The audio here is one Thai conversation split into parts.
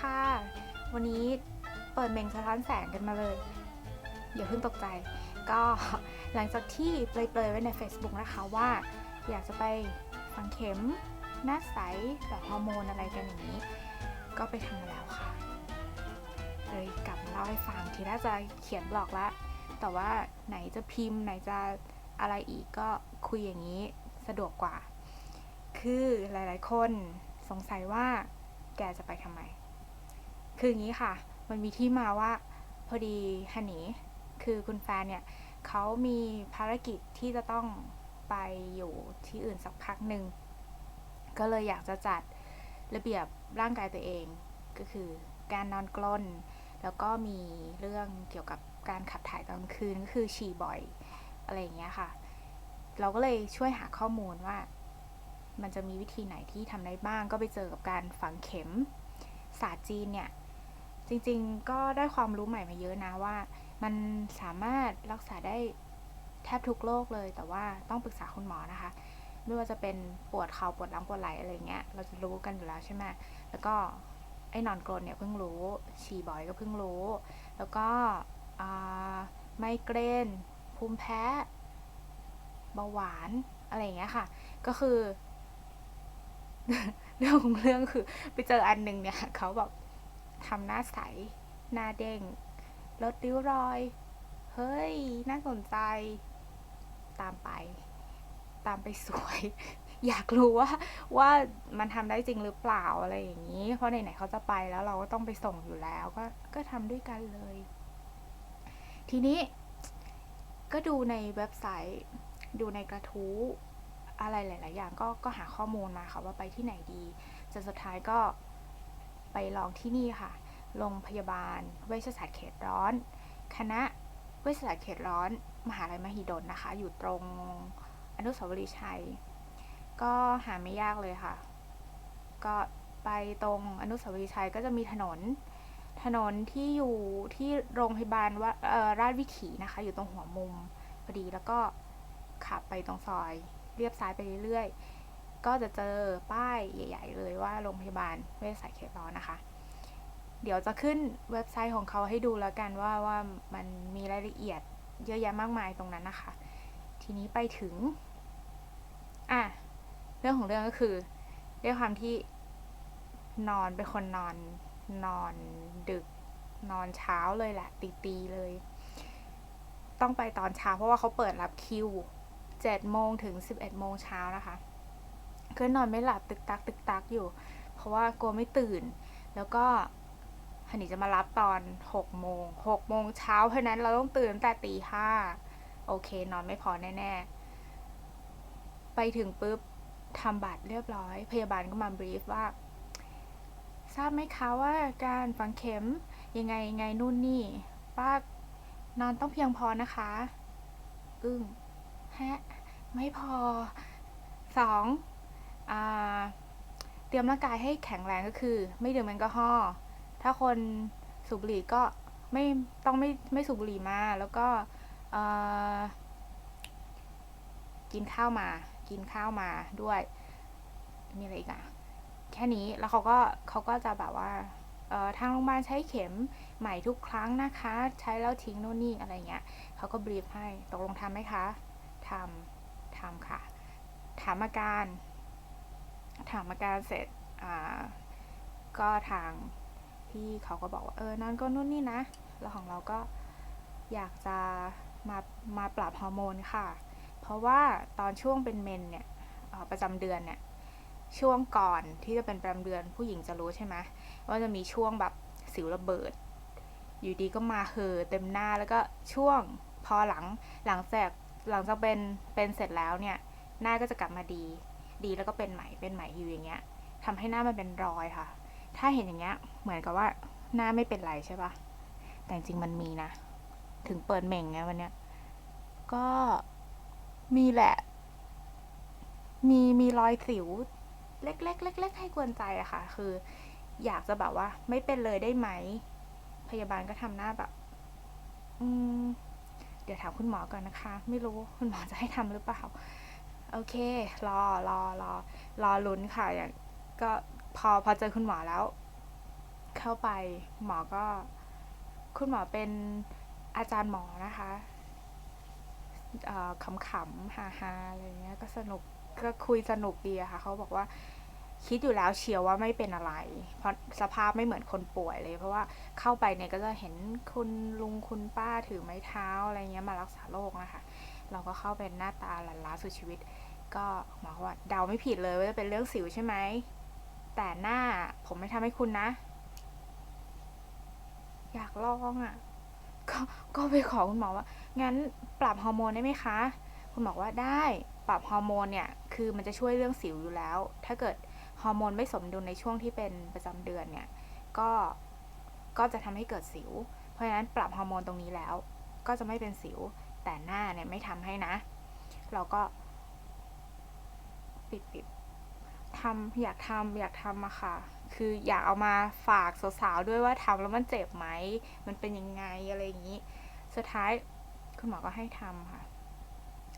ค่ะ วันนี้เปิดเมงสะท้อนแสงกันมาเลย อย่าเพิ่งตกใจ ก็หลังจากที่เปลยๆไว้ใน Facebook นะคะว่า อยากจะไปฝังเข็มหน้าใสแบบฮอร์โมนอะไรกันอย่างนี้ ก็ไปทำมาแล้วค่ะ เลยกลับมาเล่าให้ฟังทีน่าจะเขียนบล็อกละแต่ว่าไหนจะพิมพ์ไหนจะอะไรอีกก็คุยอย่างนี้สะดวกกว่า คือหลายๆคนสงสัยว่าแกจะไปทำไม คืออย่างนี้ค่ะ มันมีที่มาว่าพอดีฮันนี่คือคุณแฟนเนี่ยเขามีภารกิจที่จะต้องไปอยู่ที่อื่นสักพักหนึ่งก็เลยอยากจะจัดระเบียบร่างกายตัวเอง ก็คือการนอนกลนแล้วก็มีเรื่องเกี่ยวกับการขับถ่ายตอนคืนก็คือฉี่บ่อยอะไรอย่างเงี้ยค่ะ เราก็เลยช่วยหาข้อมูลว่า มันจะมีวิธีไหนที่ทำได้บ้าง ก็ไปเจอกับการฝังเข็มศาสตร์จีนเนี่ย จริงๆ ก็ได้ความรู้ใหม่มาเยอะนะว่า มันสามารถรักษาได้แทบทุกโรคเลย แต่ว่าต้องปรึกษาคุณหมอนะคะ ไม่ว่าจะเป็นปวดเข่าปวดหลังปวดไหล่อะไรเงี้ยเราจะรู้กันอยู่แล้วใช่ไหมแล้วก็ไอ้นอนกรนเนี่ยเพิ่งรู้ฉี่บ่อยก็เพิ่งรู้ แล้วก็ไมเกรนภูมิแพ้เบาหวานอะไรอย่างเงี้ยค่ะ ก็คือ เรื่องของเรื่องคือ ไปเจออันหนึ่งเนี่ยเขาแบบ ทำหน้าใส หน้าเด้ง ลดริ้วรอย เฮ้ย น่าสนใจ ตามไป ตามไปสวย อยากรู้ว่า ว่ามันทำได้จริงหรือเปล่าอะไรอย่างนี้ เพราะไหนๆเขาจะไปแล้วเราก็ต้องไปส่งอยู่แล้ว ก็ ก็ทำด้วยกันเลย ทีนี้ ก็ดูในเว็บไซต์ ดูในกระทู้อะไรหลาย ๆ อย่างก็ก็หาข้อมูลมาค่ะว่าไปที่ไหนดีจนสุดท้ายก็ ไปลองที่นี่ค่ะ โรงพยาบาล เวชศาสตร์เขตร้อน คณะเวชศาสตร์เขตร้อน มหาลัยมหิดลนะคะ อยู่ตรงอนุสาวรีย์ชัย ก็หาไม่ยากเลยค่ะ ก็ไปตรงอนุสาวรีย์ชัยก็จะมีถนน ถนนที่อยู่ที่โรงพยาบาลว่าราชวิถีนะคะ อยู่ตรงหัวมุมพอดีแล้วก็ขับไปตรงซอย เรียบซ้ายไปเรื่อยๆ ก็จะเจอป้ายใหญ่ ๆ เลยว่าโรงพยาบาลเวชศาสตร์เขตร้อนนะคะ เดี๋ยวจะขึ้นเว็บไซต์ของเขาให้ดูแล้วกันว่าว่ามันมีรายละเอียดเยอะแยะมากมายตรงนั้นนะคะ ทีนี้ไปถึง อะ เรื่องของเรื่องก็คือด้วยความที่นอนเป็นคนนอนนอนดึกนอนเช้าเลยแหละ ตีตีเลย ต้องไปตอนเช้าเพราะว่าเขาเปิดรับคิวเจ็ดโมงถึงสิบเอ็ดโมงเช้านะคะ ก็นอนไม่หลับตึกตักตึกตักอยู่ เพราะว่ากลัวไม่ตื่น แล้วก็ฮันนี่จะมารับตอนหกโมงหกโมงเช้าเพราะนั้นเราต้องตื่นตั้งแต่ตีห้าโอเคนอนไม่พอแน่ๆ ไปถึงปุ๊บทำบัตรเรียบร้อย พยาบาลก็มาบรีฟว่า ทราบไหมคะว่าการฝังเข็มยังไงยังไงนู่นนี่ป้านอนต้องเพียงพอนะคะ อึ้งฮะ ไม่พอสอง เตรียมร่างกายให้แข็งแรงก็คือ ไม่ดื่มแอลกอฮอล์ถ้าคนสูบบุหรี่ก็ไม่ต้องไม่ไม่สูบบุหรี่มา แล้วก็กินข้าวมา กินข้าวมาด้วย มีอะไรอีกอะแค่นี้แล้วเขาก็เขาก็จะแบบว่าทางโรงพยาบาลใช้เข็มใหม่ทุกครั้งนะคะ ใช้แล้วทิ้งโน่นนี่อะไรเงี้ยเขาก็บรีฟให้ตกลงทำไหมคะทำทำค่ะ ถามอาการ ถามอาการเสร็จอ่าก็ทางพี่เขาก็บอกว่าเออนอนก็นู่นนี่นะ แล้วของเราก็อยากจะมามาปรับฮอร์โมนค่ะ เพราะว่าตอนช่วงเป็นเมนเนี่ยประจำเดือนเนี่ยช่วงก่อนที่จะเป็นประจำเดือนผู้หญิงจะรู้ใช่ไหมว่าจะมีช่วงแบบสิวระเบิด อยู่ดีก็มาเหอเต็มหน้าแล้วก็ช่วงพอหลังหลังจากหลังจากเป็นเป็นเสร็จแล้วเนี่ย หน้าก็จะกลับมาดี ดีแล้วก็เป็นใหม่เป็นใหม่อยู่อย่างเงี้ยทำให้หน้ามันเป็นรอยค่ะ ถ้าเห็นอย่างเงี้ยเหมือนกับว่าหน้าไม่เป็นไรใช่ปะแต่จริงมันมีนะ ถึงเปิดเหม่งไงวันเนี้ยก็มีแหละ มีมีรอยสิว เล็กๆเล็กๆให้กวนใจอะค่ะ คือ อยากจะแบบว่า ไม่เป็นเลยได้ไหม พยาบาลก็ทำหน้าแบบ อืม เดี๋ยวถามคุณหมอก่อนนะคะ ไม่รู้คุณหมอจะให้ทำหรือเปล่า โอเค รอรอรอรอลุ้นค่ะอย่างก็พอพอเจอคุณหมอแล้ว เข้าไปหมอก็ คุณหมอเป็นอาจารย์หมอนะคะขำๆฮาๆอะไรเงี้ยก็สนุกก็คุยสนุกดีอะค่ะเขาบอกว่าคิดอยู่แล้วเชียวว่าไม่เป็นอะไร เพราะสภาพไม่เหมือนคนป่วยเลย เพราะว่าเข้าไปเนี่ยก็จะเห็นคุณลุงคุณป้าถือไม้เท้าอะไรเงี้ยมารักษาโรคนะคะ เราก็เข้าเป็นหน้าตาหลันล้าสุดชีวิต ก็หมอว่าเดาไม่ผิดเลยว่าจะเป็นเรื่องสิวใช่ไหม แต่หน้าผมไม่ทำให้คุณนะ อยากลองอะ่ะ ก็ก็ไปขอคุณหมอว่า งั้นปรับฮอร์โมนได้ไหมคะ คุณหมอว่าได้ปรับฮอร์โมนเนี่ย คือมันจะช่วยเรื่องสิวอยู่แล้ว ถ้าเกิดฮอร์โมนไม่สมดุลในช่วงที่เป็นประจำเดือนเนี่ย ก็ ก็จะทำให้เกิดสิว เพราะฉะนั้นปรับฮอร์โมนตรงนี้แล้ว ก็จะไม่เป็นสิว แต่หน้าเนี่ยไม่ทำให้นะ เราก็ ปิดปิดทำอยากทำอยากทำอะค่ะ คืออยากเอามาฝากสาวๆด้วยว่าทำแล้วมันเจ็บไหม มันเป็นยังไงอะไรอย่างนี้ สุดท้ายคุณหมอก็ให้ทำค่ะ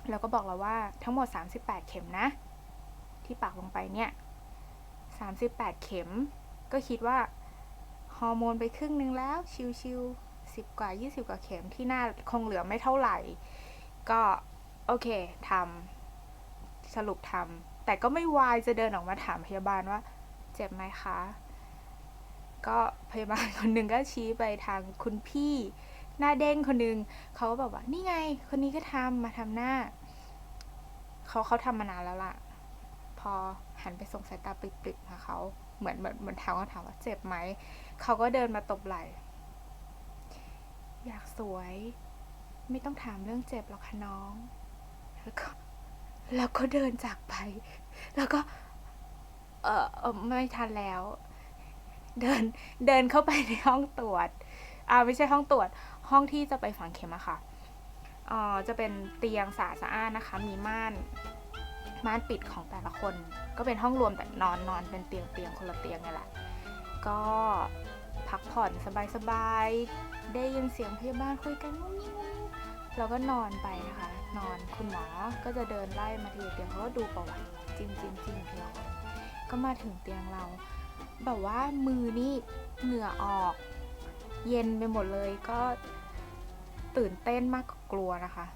แล้วก็บอกเราว่าทั้งหมด 38 เข็มนะ ที่ปากลงไปเนี่ย 38 เข็ม ก็คิดว่าฮอร์โมนไปครึ่งนึงแล้วชิวๆ 10 กว่า 20 กว่าเข็มที่หน้าคงเหลือไม่เท่าไหร่ ก็โอเคทำสรุปทำแต่ก็ไม่วายจะเดินออกมาถามพยาบาลว่า เจ็บไหมคะ ก็พยาบาลคนหนึ่งก็ชี้ไปทางคุณพี่หน้าเด้งคนหนึ่งเขาก็บอกว่า นี่ไง คนนี้ก็ทำมาทำหน้าเขาเขาทำมานานแล้วล่ะ พอหันไปส่งสายตาปริบๆมาเขาเหมือนเหมือนเหมือนถามเขาถามว่าเจ็บไหม เขาก็เดินมาตบไหล่ อยากสวย ไม่ต้องถามเรื่องเจ็บหรอกค่ะน้อง แล้วก็แล้วก็เดินจากไป แล้วก็ เออเออไม่ทันแล้ว เดินเดินเข้าไปในห้องตรวจอ่าไม่ใช่ห้องตรวจ ห้องที่จะไปฝังเข็มอะค่ะอ่าจะเป็นเตียงสะอาดสะอานนะคะ มีม่านม่านปิดของแต่ละคน ก็เป็นห้องรวมแต่นอนนอนเป็นเตียงเตียงคนละเตียงนี่แหละ ก็ พักผ่อนสบายๆ ได้ยินเสียงพยาบาลคุยกันงุ้งงิ้งงุ้งงิ้งเราก็นอนไปนะคะ นอนคุณหมอก็จะเดินไล่มาทีละเตียงเขาก็ดูประวัติจริงจริงจริงทีละคนก็มาถึงเตียงเรา แบบว่ามือนี่เหงื่อออก เย็นไปหมดเลยก็ตื่นเต้นมากกว่ากลัวนะคะ